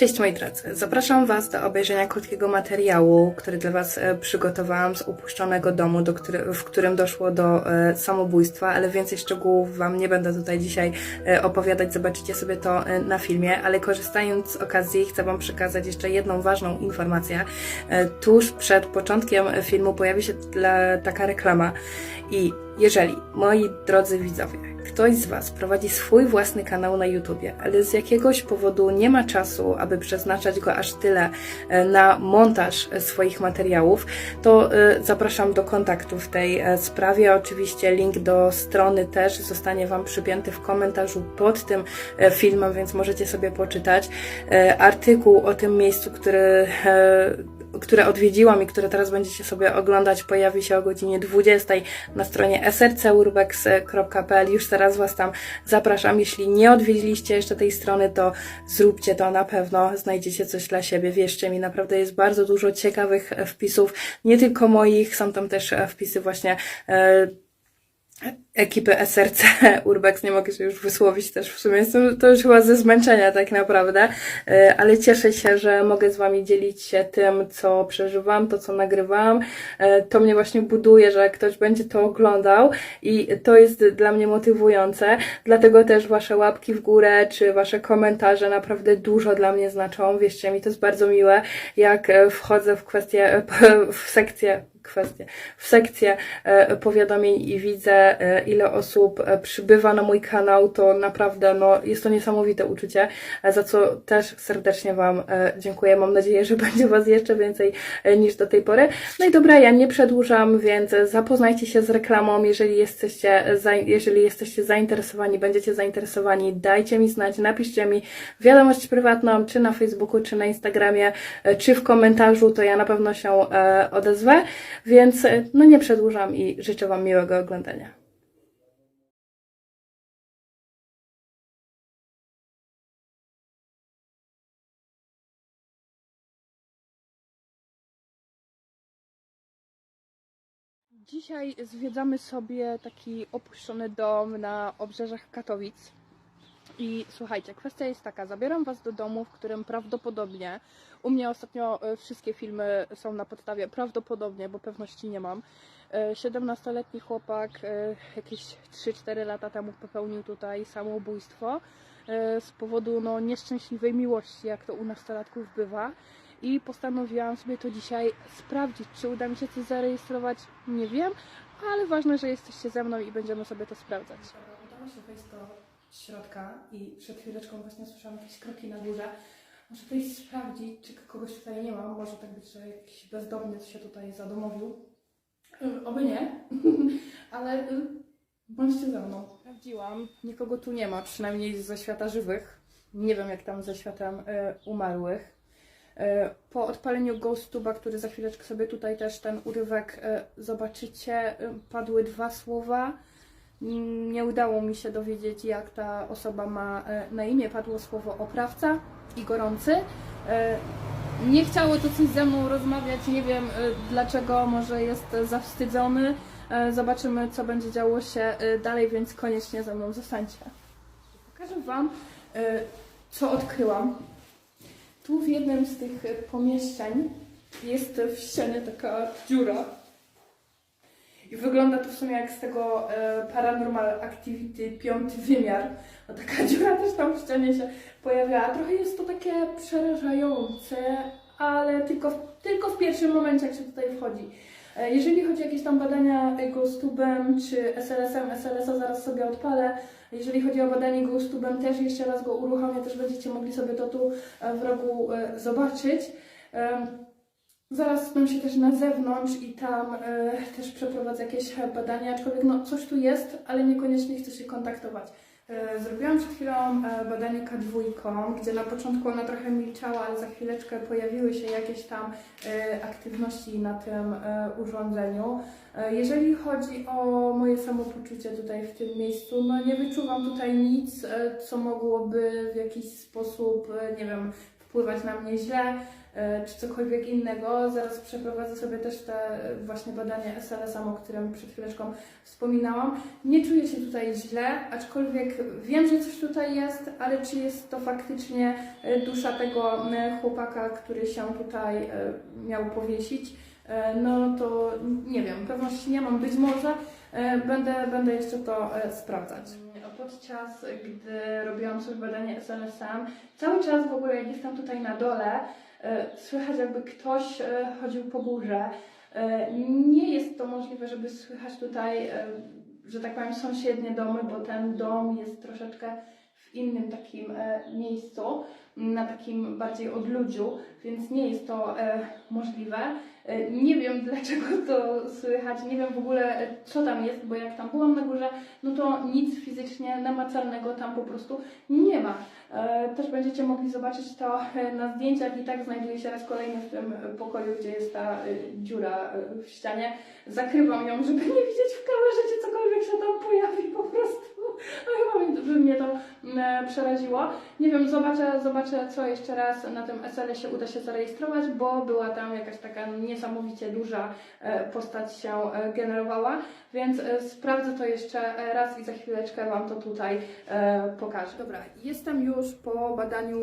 Cześć moi drodzy, zapraszam Was do obejrzenia krótkiego materiału, który dla Was e, przygotowałam z upuszczonego domu, do który, w którym doszło do e, samobójstwa, ale więcej szczegółów Wam nie będę tutaj dzisiaj e, opowiadać, zobaczycie sobie to na filmie, ale korzystając z okazji chcę Wam przekazać jeszcze jedną ważną informację. Tuż przed początkiem filmu pojawi się taka reklama i jeżeli, moi drodzy widzowie, ktoś z Was prowadzi swój własny kanał na YouTubie, ale z jakiegoś powodu nie ma czasu, aby przeznaczać go aż tyle e, na montaż e, swoich materiałów, to e, zapraszam do kontaktu w tej sprawie. Oczywiście link do strony też zostanie Wam przypięty w komentarzu pod tym filmem, więc możecie sobie poczytać. Artykuł o tym miejscu, który które odwiedziłam i które teraz będziecie sobie oglądać, pojawi się o godzinie 20 na stronie srcurbex.pl. Już teraz Was tam zapraszam. Jeśli nie odwiedziliście jeszcze tej strony, to zróbcie to na pewno. Znajdziecie coś dla siebie. Wierzcie mi, naprawdę jest bardzo dużo ciekawych wpisów, nie tylko moich, są tam też wpisy właśnie e, ekipy SRC Urbex, nie mogę się już wysłowić też w sumie, jestem to już chyba ze zmęczenia tak naprawdę, E, ale cieszę się, że mogę z Wami dzielić się tym, co przeżywam, to co nagrywam, E, to mnie właśnie buduje, że ktoś będzie to oglądał i to jest dla mnie motywujące, dlatego też Wasze łapki w górę, czy Wasze komentarze naprawdę dużo dla mnie znaczą, wierzcie mi, to jest bardzo miłe, jak e, wchodzę w kwestię, w sekcję kwestię, w sekcję e, powiadomień i widzę, e, ile osób e, przybywa na mój kanał, to naprawdę no, jest to niesamowite uczucie, za co też serdecznie Wam dziękuję. Mam nadzieję, że będzie Was jeszcze więcej niż do tej pory. No i dobra, ja nie przedłużam, więc zapoznajcie się z reklamą, jeżeli jesteście, jeżeli jesteście zainteresowani, będziecie zainteresowani, dajcie mi znać, napiszcie mi wiadomość prywatną, czy na Facebooku, czy na Instagramie, czy w komentarzu, to ja na pewno się odezwę. Więc e, no nie przedłużam i życzę Wam miłego oglądania. Dzisiaj zwiedzamy sobie taki opuszczony dom na obrzeżach Katowic. I słuchajcie, kwestia jest taka, zabieram Was do domu, w którym prawdopodobnie, u mnie ostatnio e, wszystkie filmy są na podstawie prawdopodobnie, bo pewności nie mam. E, 17-letni chłopak e, jakieś 3-4 lata temu popełnił tutaj samobójstwo e, z powodu no, nieszczęśliwej miłości, jak to u nastolatków bywa. I postanowiłam sobie to dzisiaj sprawdzić, czy uda mi się coś zarejestrować, nie wiem, ale ważne, że jesteście ze mną i będziemy sobie to sprawdzać. Udało się wejść do środka i przed chwileczką właśnie słyszałam jakieś kroki na górze. Muszę wejść sprawdzić, czy kogoś tutaj nie ma. Może tak być, że jakiś bezdomny się tutaj zadomowił. Y, Oby nie, ale y, bądźcie ze mną. Sprawdziłam, nikogo tu nie ma, przynajmniej ze świata żywych. Nie wiem, jak tam ze światem y, umarłych. Po odpaleniu GhostTube'a, który za chwileczkę sobie tutaj też ten urywek zobaczycie, padły dwa słowa. Nie udało mi się dowiedzieć, jak ta osoba ma e, na imię. Padło słowo oprawca i gorący. E, Nie chciało to coś ze mną rozmawiać, nie wiem e, dlaczego, może jest zawstydzony. Zobaczymy, co będzie działo się dalej, więc koniecznie ze mną zostańcie. Pokażę Wam, co odkryłam. Tu w jednym z tych pomieszczeń jest w ścianie taka dziura. I wygląda to w sumie jak z tego e, Paranormal Activity piąty wymiar. No taka dziura też tam w ścianie się pojawiała. Trochę jest to takie przerażające, ale tylko, tylko w pierwszym momencie, jak się tutaj wchodzi. E, jeżeli chodzi o jakieś tam badania GhostTube'em czy SLS-em, SLS-a zaraz sobie odpalę. Jeżeli chodzi o badanie GhostTube'em, też jeszcze raz go uruchomię, też będziecie mogli sobie to tu e, w rogu e, zobaczyć. Em, Zaraz spam się też na zewnątrz i tam e, też przeprowadzę jakieś badania, aczkolwiek no coś tu jest, ale niekoniecznie chcę się kontaktować. E, zrobiłam przed chwilą e, badanie K2, gdzie na początku ona trochę milczała, ale za chwileczkę pojawiły się jakieś tam aktywności na tym urządzeniu. Jeżeli chodzi o moje samopoczucie tutaj w tym miejscu, no nie wyczuwam tutaj nic, co mogłoby w jakiś sposób, nie wiem, wpływać na mnie źle, czy cokolwiek innego. Zaraz przeprowadzę sobie też te e, właśnie badanie SLS-am, o którym przed chwileczką wspominałam. Nie czuję się tutaj źle, aczkolwiek wiem, że coś tutaj jest, ale czy jest to faktycznie e, dusza tego e, chłopaka, który się tutaj e, miał powiesić, e, no to nie wiem, pewności nie mam, być może e, będę, będę jeszcze to e, sprawdzać. Podczas gdy robiłam sobie badanie SLS-em, cały czas w ogóle jak jestem tutaj na dole, e, słychać jakby ktoś e, chodził po górze. E, Nie jest to możliwe, żeby słychać tutaj, że tak powiem, sąsiednie domy, bo ten dom jest troszeczkę w innym takim miejscu, na takim bardziej odludziu, więc nie jest to e, możliwe. E, Nie wiem dlaczego to słychać, nie wiem w ogóle e, co tam jest, bo jak tam byłam na górze, no to nic fizycznie namacalnego tam po prostu nie ma. Też będziecie mogli zobaczyć to na zdjęciach i tak znajduje się raz kolejny w tym pokoju, gdzie jest ta dziura w ścianie. Zakrywam ją, żeby nie widzieć w kamerze, gdzie cokolwiek się tam pojawi po prostu. No chyba by mnie to e, przeraziło. Nie wiem, zobaczę, zobaczę co jeszcze raz na tym SL-ie uda się zarejestrować, bo była tam jakaś taka niesamowicie duża e, postać się e, generowała, więc e, sprawdzę to jeszcze raz i za chwileczkę Wam to tutaj pokażę. Dobra, jestem już po badaniu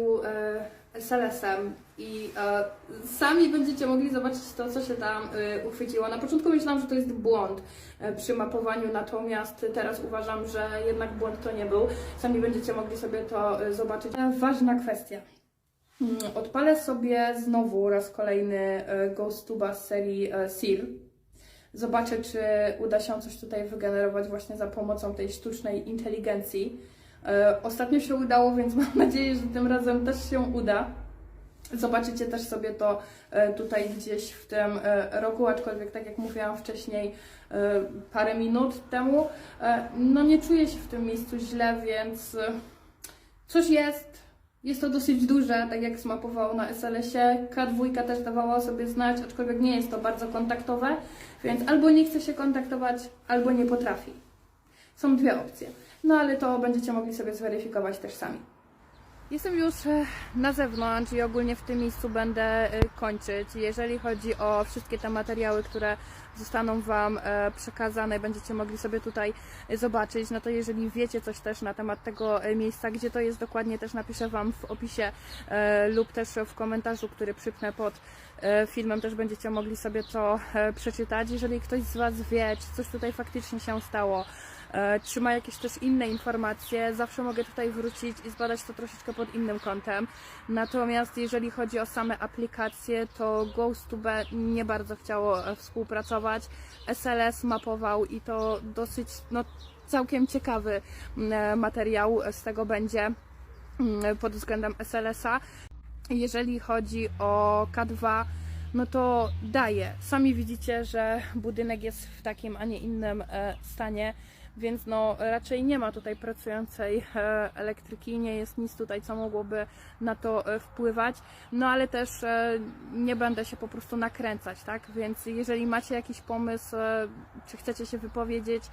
SLS-em i e, sami będziecie mogli zobaczyć to, co się tam e, uchwyciło. Na początku myślałam, że to jest błąd e, przy mapowaniu, natomiast teraz uważam, że jednak błąd to nie był. Sami będziecie mogli sobie to e, zobaczyć. E, Ważna kwestia. Mm, Odpalę sobie znowu raz kolejny e, GhostTube'a z serii e, Seal. Zobaczę, czy uda się coś tutaj wygenerować właśnie za pomocą tej sztucznej inteligencji. E, Ostatnio się udało, więc mam nadzieję, że tym razem też się uda. Zobaczycie też sobie to e, tutaj gdzieś w tym e, roku, aczkolwiek tak jak mówiłam wcześniej, parę minut temu, no nie czuję się w tym miejscu źle, więc coś jest. Jest to dosyć duże, tak jak zmapowało na SLS-ie. K2 też dawała sobie znać, aczkolwiek nie jest to bardzo kontaktowe, więc albo nie chce się kontaktować, albo nie potrafi. Są dwie opcje. No ale to będziecie mogli sobie zweryfikować też sami. Jestem już e, na zewnątrz i ogólnie w tym miejscu będę e, kończyć. Jeżeli chodzi o wszystkie te materiały, które zostaną Wam e, przekazane, będziecie mogli sobie tutaj zobaczyć, no to jeżeli wiecie coś też na temat tego miejsca, gdzie to jest dokładnie, też napiszę Wam w opisie lub też w komentarzu, który przypnę pod filmem, też będziecie mogli sobie to przeczytać. Jeżeli ktoś z Was wie, czy coś tutaj faktycznie się stało, czy ma jakieś też inne informacje, zawsze mogę tutaj wrócić i zbadać to troszeczkę pod innym kątem. Natomiast jeżeli chodzi o same aplikacje, to GhostTube nie bardzo chciało e, współpracować. SLS mapował i to dosyć, no całkiem ciekawy mm, e, materiał z tego będzie mm, pod względem SLS-a. Jeżeli chodzi o K2, no to daje. Sami widzicie, że budynek jest w takim, a nie innym e, stanie, więc no raczej nie ma tutaj pracującej e, elektryki, nie jest nic tutaj, co mogłoby na to e, wpływać, no ale też e, nie będę się po prostu nakręcać, tak? Więc jeżeli macie jakiś pomysł, czy chcecie się wypowiedzieć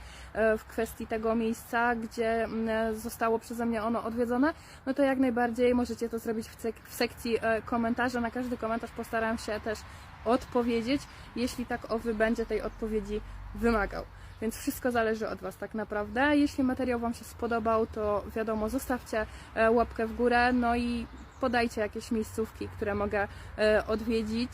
w kwestii tego miejsca, gdzie mm, zostało przeze mnie ono odwiedzone, no to jak najbardziej możecie to zrobić w, w sekcji komentarzy. Na każdy komentarz postaram się też odpowiedzieć, jeśli tak owy będzie tej odpowiedzi wymagał. Więc wszystko zależy od Was tak naprawdę. Jeśli materiał Wam się spodobał, to wiadomo, zostawcie e, łapkę w górę, no i podajcie jakieś miejscówki, które mogę e, odwiedzić.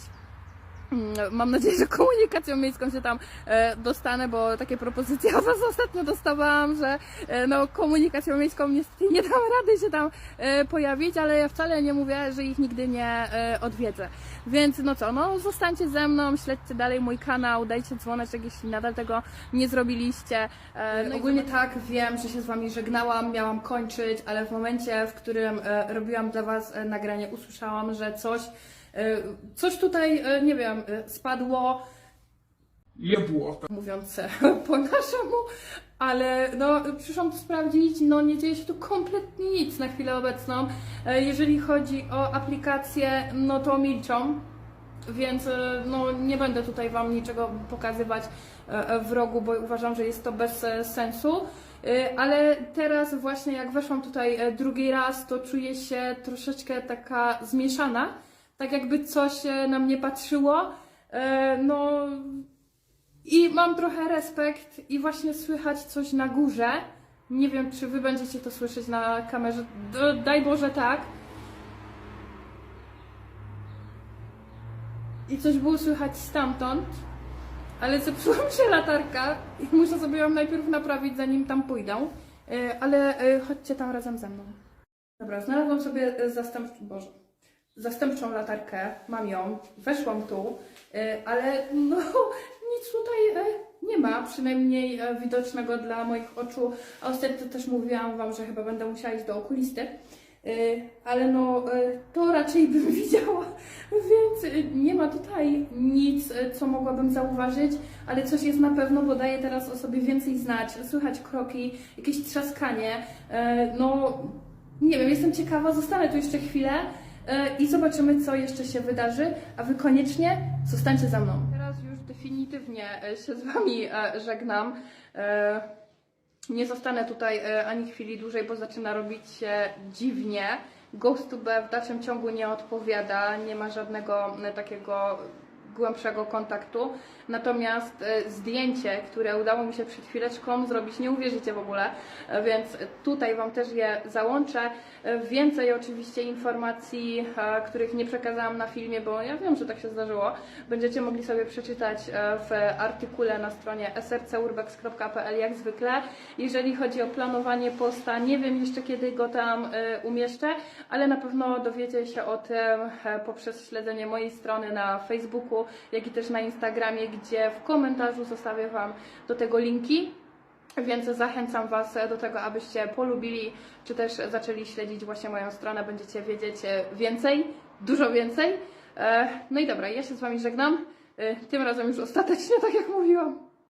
Mm, Mam nadzieję, że komunikacją miejską się tam e, dostanę, bo takie propozycje od Was ostatnio dostawałam, że e, no, komunikacją miejską niestety nie dam rady się tam e, pojawić, ale ja wcale nie mówię, że ich nigdy nie odwiedzę. Więc no co, no zostańcie ze mną, śledźcie dalej mój kanał, dajcie dzwoneczek, jeśli nadal tego nie zrobiliście. No ogólnie tak, wiem, że się z Wami żegnałam, miałam kończyć, ale w momencie, w którym robiłam dla Was nagranie, usłyszałam, że coś Coś tutaj, e, nie wiem, e, spadło, Jebło. mówiąc e, po naszemu, ale no, przyszłam to sprawdzić, no nie dzieje się tu kompletnie nic na chwilę obecną. E, Jeżeli chodzi o aplikacje, no to milczą, więc e, no, nie będę tutaj Wam niczego pokazywać e, w rogu, bo uważam, że jest to bez e, sensu. Ale teraz właśnie jak weszłam tutaj e, drugi raz, to czuję się troszeczkę taka zmieszana. Tak jakby coś e, na mnie patrzyło. E, No i mam trochę respekt i właśnie słychać coś na górze. Nie wiem, czy wy będziecie to słyszeć na kamerze. Daj Boże tak. I coś było słychać stamtąd, ale zepsuła mi się latarka i muszę sobie ją najpierw naprawić, zanim tam pójdę. E, Ale chodźcie tam razem ze mną. Dobra, znalazłam sobie zastępczą, Boże, zastępczą latarkę, mam ją, weszłam tu, e, ale no nic tutaj e, nie ma, przynajmniej e, widocznego dla moich oczu. A ostatnio też mówiłam Wam, że chyba będę musiała iść do okulisty. Y, ale no y, to raczej bym widziała, więc y, nie ma tutaj nic, y, co mogłabym zauważyć, ale coś jest na pewno, bo daje teraz o sobie więcej znać, słychać kroki, jakieś trzaskanie, y, no nie wiem, jestem ciekawa, zostanę tu jeszcze chwilę y, i zobaczymy, co jeszcze się wydarzy, a Wy koniecznie zostańcie za mną. Teraz już definitywnie y, się z Wami y, żegnam. Nie zostanę tutaj e, ani chwili dłużej, bo zaczyna robić się dziwnie. GhostTube w dalszym ciągu nie odpowiada, nie ma żadnego e, takiego głębszego kontaktu. Natomiast e, zdjęcie, które udało mi się przed chwileczką zrobić, nie uwierzycie w ogóle, e, więc tutaj Wam też je załączę. E, Więcej oczywiście informacji, których nie przekazałam na filmie, bo ja wiem, że tak się zdarzyło, będziecie mogli sobie przeczytać w artykule na stronie srcurbex.pl jak zwykle. Jeżeli chodzi o planowanie posta, nie wiem jeszcze kiedy go tam umieszczę, ale na pewno dowiecie się o tym poprzez śledzenie mojej strony na Facebooku, jak i też na Instagramie, gdzie w komentarzu zostawię Wam do tego linki. Więc zachęcam Was do tego, abyście polubili, czy też zaczęli śledzić właśnie moją stronę. Będziecie wiedzieć e, więcej, dużo więcej. E, No i dobra, ja się z Wami żegnam. E, Tym razem już ostatecznie, tak jak mówiłam.